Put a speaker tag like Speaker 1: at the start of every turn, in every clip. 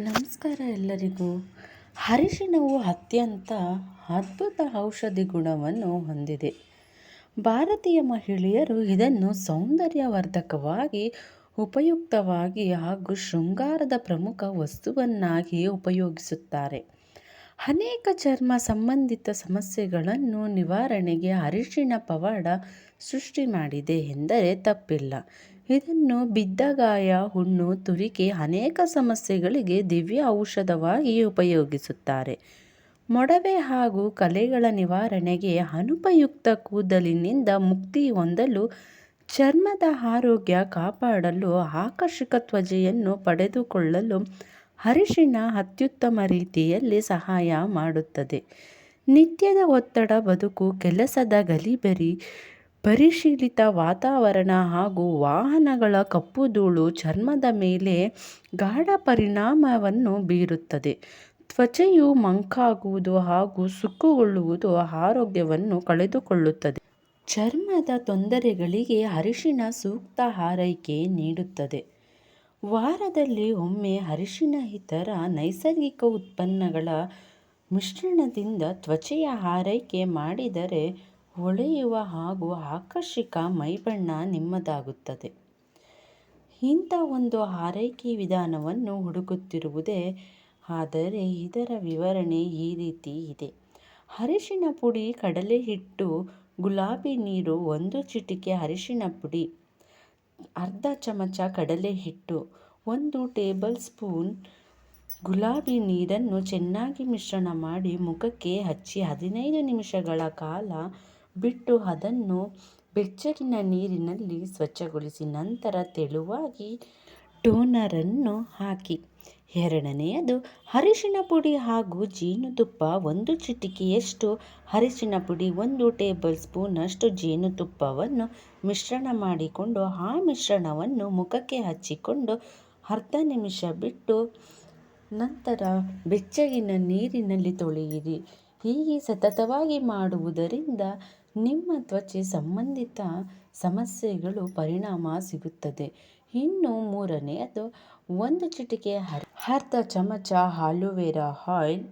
Speaker 1: ನಮಸ್ಕಾರ ಎಲ್ಲರಿಗೂ. ಅರಿಶಿಣವು ಅತ್ಯಂತ ಅದ್ಭುತ ಔಷಧಿ ಗುಣವನ್ನು ಹೊಂದಿದೆ. ಭಾರತೀಯ ಮಹಿಳೆಯರು ಇದನ್ನು ಸೌಂದರ್ಯವರ್ಧಕವಾಗಿ, ಉಪಯುಕ್ತವಾಗಿ ಹಾಗೂ ಶೃಂಗಾರದ ಪ್ರಮುಖ ವಸ್ತುವನ್ನಾಗಿ ಉಪಯೋಗಿಸುತ್ತಾರೆ. ಅನೇಕ ಚರ್ಮ ಸಂಬಂಧಿತ ಸಮಸ್ಯೆಗಳನ್ನು ನಿವಾರಣೆಗೆ ಅರಿಶಿಣ ಪವಾಡ ಸೃಷ್ಟಿ ಮಾಡಿದೆ ಎಂದರೆ ತಪ್ಪಿಲ್ಲ. ಇದನ್ನು ಬಿದ್ದ ಗಾಯ ಹುಣ್ಣು ತುರಿಕೆ ಅನೇಕ ಸಮಸ್ಯೆಗಳಿಗೆ ದಿವ್ಯ ಔಷಧವಾಗಿ ಉಪಯೋಗಿಸುತ್ತಾರೆ. ಮೊಡವೆ ಹಾಗೂ ಕಲೆಗಳ ನಿವಾರಣೆಗೆ ಅನುಪಯುಕ್ತ ಕೂದಲಿನಿಂದ ಮುಕ್ತಿ ಹೊಂದಲು ಚರ್ಮದ ಆರೋಗ್ಯ ಕಾಪಾಡಲು ಆಕರ್ಷಕ ತ್ವಜೆಯನ್ನು ಪಡೆದುಕೊಳ್ಳಲು ಅರಿಶಿನ ಅತ್ಯುತ್ತಮ ರೀತಿಯಲ್ಲಿ ಸಹಾಯ ಮಾಡುತ್ತದೆ. ನಿತ್ಯದ ಒತ್ತಡ, ಬದುಕು, ಕೆಲಸದ ಗಲಿಬಿಲಿ ಪರಿಶೀಲಿತ ವಾತಾವರಣ ಹಾಗೂ ವಾಹನಗಳ ಕಪ್ಪು ಧೂಳು ಚರ್ಮದ ಮೇಲೆ ಗಾಢ ಪರಿಣಾಮವನ್ನು ಬೀರುತ್ತದೆ. ತ್ವಚೆಯು ಮಂಕಾಗುವುದು ಹಾಗೂ ಸುಕ್ಕುಗೊಳ್ಳುವುದು ಆರೋಗ್ಯವನ್ನು ಕಳೆದುಕೊಳ್ಳುತ್ತದೆ. ಚರ್ಮದ ತೊಂದರೆಗಳಿಗೆ ಅರಿಶಿನ ಸೂಕ್ತ ಆರೈಕೆ ನೀಡುತ್ತದೆ. ವಾರದಲ್ಲಿ ಒಮ್ಮೆ ಅರಿಶಿನ ಇತರ ನೈಸರ್ಗಿಕ ಉತ್ಪನ್ನಗಳ ಮಿಶ್ರಣದಿಂದ ತ್ವಚೆಯ ಆರೈಕೆ ಮಾಡಿದರೆ ಹೊಳೆಯುವ ಹಾಗೂ ಆಕರ್ಷಕ ಮೈಬಣ್ಣ ನಿಮ್ಮದಾಗುತ್ತದೆ. ಇಂಥ ಒಂದು ಆರೈಕೆ ವಿಧಾನವನ್ನು ಹುಡುಕುತ್ತಿರುವುದೇ, ಆದರೆ ಇದರ ವಿವರಣೆ ಈ ರೀತಿ ಇದೆ. ಅರಿಶಿನ ಪುಡಿ ಕಡಲೆ ಹಿಟ್ಟು ಗುಲಾಬಿ ನೀರು ಒಂದು ಚಿಟಿಕೆ ಅರಿಶಿನ ಪುಡಿ, ಅರ್ಧ ಚಮಚ ಕಡಲೆ ಹಿಟ್ಟು ಒಂದು ಟೇಬಲ್ ಸ್ಪೂನ್ ಗುಲಾಬಿ ನೀರನ್ನು ಚೆನ್ನಾಗಿ ಮಿಶ್ರಣ ಮಾಡಿ ಮುಖಕ್ಕೆ ಹಚ್ಚಿ ಹದಿನೈದು ನಿಮಿಷಗಳ ಕಾಲ ಬಿಟ್ಟು ಅದನ್ನು ಬೆಚ್ಚಗಿನ ನೀರಿನಲ್ಲಿ ಸ್ವಚ್ಛಗೊಳಿಸಿ ನಂತರ ತೆಳುವಾಗಿ ಟೋನರನ್ನು ಹಾಕಿ. ಎರಡನೆಯದು, ಅರಿಶಿನ ಪುಡಿ ಹಾಗೂ ಜೇನುತುಪ್ಪ ಒಂದು ಚಿಟಿಕೆಯಷ್ಟು. ಅರಿಶಿನ ಪುಡಿ ಒಂದು ಟೇಬಲ್ ಸ್ಪೂನಷ್ಟು ಜೇನುತುಪ್ಪವನ್ನು ಮಿಶ್ರಣ ಮಾಡಿಕೊಂಡು, ಆ ಮಿಶ್ರಣವನ್ನು ಮುಖಕ್ಕೆ ಹಚ್ಚಿಕೊಂಡು ಅರ್ಧ ನಿಮಿಷ ಬಿಟ್ಟು ನಂತರ ಬೆಚ್ಚಗಿನ ನೀರಿನಲ್ಲಿ ತೊಳೆಯಿರಿ. ಹೀಗೆ ಸತತವಾಗಿ ಮಾಡುವುದರಿಂದ ನಿಮ್ಮ ತ್ವಚೆ ಸಂಬಂಧಿತ ಸಮಸ್ಯೆಗಳು ಪರಿಣಾಮ ಸಿಗುತ್ತದೆ. ಇನ್ನು ಮೂರನೆಯದು, ಒಂದು ಚಿಟಿಕೆ ಅರ್ಧ ಚಮಚ ಆಲೋವೆರಾ ಆಯಿಲ್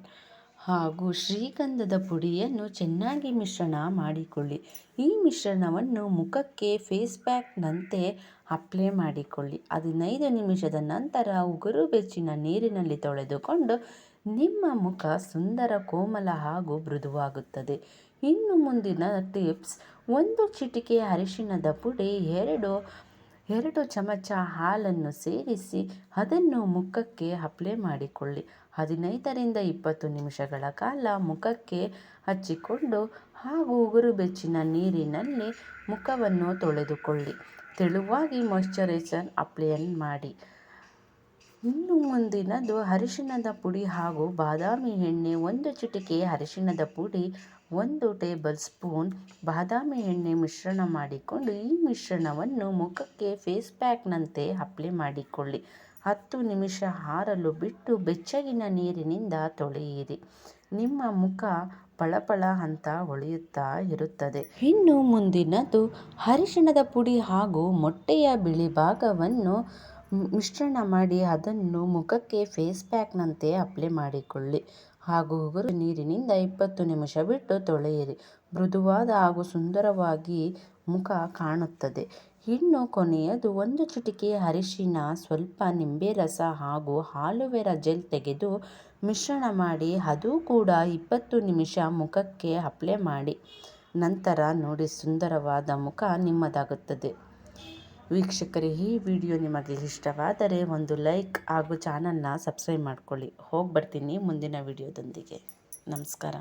Speaker 1: ಹಾಗೂ ಶ್ರೀಗಂಧದ ಪುಡಿಯನ್ನು ಚೆನ್ನಾಗಿ ಮಿಶ್ರಣ ಮಾಡಿಕೊಳ್ಳಿ. ಈ ಮಿಶ್ರಣವನ್ನು ಮುಖಕ್ಕೆ ಫೇಸ್ ಪ್ಯಾಕ್ನಂತೆ ಅಪ್ಲೈ ಮಾಡಿಕೊಳ್ಳಿ. ಹದಿನೈದು ನಿಮಿಷದ ನಂತರ ಉಗುರು ಬೆಚ್ಚಿನ ನೀರಿನಲ್ಲಿ ತೊಳೆದುಕೊಂಡು ನಿಮ್ಮ ಮುಖ ಸುಂದರ ಕೋಮಲ ಹಾಗೂ ಮೃದುವಾಗುತ್ತದೆ. ಇನ್ನು ಮುಂದಿನ ಟಿಪ್ಸ್ ಒಂದು ಚಿಟಿಕೆ ಅರಿಶಿಣದ ಪುಡಿ, ಎರಡು ಎರಡು ಚಮಚ ಹಾಲನ್ನು ಸೇರಿಸಿ ಅದನ್ನು ಮುಖಕ್ಕೆ ಅಪ್ಲೈ ಮಾಡಿಕೊಳ್ಳಿ. ಹದಿನೈದರಿಂದ ಇಪ್ಪತ್ತು ನಿಮಿಷಗಳ ಕಾಲ ಮುಖಕ್ಕೆ ಹಚ್ಚಿಕೊಂಡು ಹಾಗೂ ಉಗುರು ಬೆಚ್ಚಿನ ನೀರಿನಲ್ಲಿ ಮುಖವನ್ನು ತೊಳೆದುಕೊಳ್ಳಿ. ತೆಳುವಾಗಿ ಮಾಯಿಶ್ಚರೈಸರ್ ಅಪ್ಲೈಯನ್ನು ಮಾಡಿ. ಇನ್ನು ಮುಂದಿನದು ಅರಿಶಿಣದ ಪುಡಿ ಹಾಗೂ ಬಾದಾಮಿ ಎಣ್ಣೆ ಒಂದು ಚಿಟಿಕೆ ಅರಿಶಿಣದ ಪುಡಿ, ಒಂದು ಟೇಬಲ್ ಸ್ಪೂನ್ ಬಾದಾಮಿ ಎಣ್ಣೆ ಮಿಶ್ರಣ ಮಾಡಿಕೊಂಡು ಈ ಮಿಶ್ರಣವನ್ನು ಮುಖಕ್ಕೆ ಫೇಸ್ ಪ್ಯಾಕ್ನಂತೆ ಅಪ್ಲೈ ಮಾಡಿಕೊಳ್ಳಿ. ಹತ್ತು ನಿಮಿಷ ಹಾರಲು ಬಿಟ್ಟು ಬೆಚ್ಚಗಿನ ನೀರಿನಿಂದ ತೊಳೆಯಿರಿ. ನಿಮ್ಮ ಮುಖ ಪಳಪಳ ಅಂತ ಹೊಳೆಯುತ್ತಾ ಇರುತ್ತದೆ. ಇನ್ನು ಮುಂದಿನದು ಅರಿಶಿಣದ ಪುಡಿ ಹಾಗೂ ಮೊಟ್ಟೆಯ ಬಿಳಿ ಭಾಗವನ್ನು ಮಿಶ್ರಣ ಮಾಡಿ ಅದನ್ನು ಮುಖಕ್ಕೆ ಫೇಸ್ ಪ್ಯಾಕ್ನಂತೆ ಅಪ್ಲೈ ಮಾಡಿಕೊಳ್ಳಿ. ಹಾಗೂ ಉಗುರು ನೀರಿನಿಂದ ಇಪ್ಪತ್ತು ನಿಮಿಷ ಬಿಟ್ಟು ತೊಳೆಯಿರಿ. ಮೃದುವಾದ ಹಾಗೂ ಸುಂದರವಾಗಿ ಮುಖ ಕಾಣುತ್ತದೆ. ಇನ್ನು ಕೊನೆಯದು, ಒಂದು ಚಿಟಿಕೆ ಅರಿಶಿನ, ಸ್ವಲ್ಪ ನಿಂಬೆ ರಸ ಹಾಗೂ ಹಾಲುವೆರ ಜೆಲ್ ತೆಗೆದು ಮಿಶ್ರಣ ಮಾಡಿ, ಅದು ಕೂಡ ಇಪ್ಪತ್ತು ನಿಮಿಷ ಮುಖಕ್ಕೆ ಅಪ್ಲೈ ಮಾಡಿ. ನಂತರ ನೋಡಿ, ಸುಂದರವಾದ ಮುಖ ನಿಮ್ಮದಾಗುತ್ತದೆ. ವೀಕ್ಷಕರೇ ಈ ವಿಡಿಯೋ ನಿಮಗೆ ಇಷ್ಟವಾದರೆ ಒಂದು ಲೈಕ್ ಹಾಗೂ ಚಾನಲ್ನ ಸಬ್ಸ್ಕ್ರೈಬ್ ಮಾಡ್ಕೊಳ್ಳಿ. ಹೋಗಿ ಬರ್ತೀನಿ ಮುಂದಿನ ವಿಡಿಯೋದೊಂದಿಗೆ. ನಮಸ್ಕಾರ.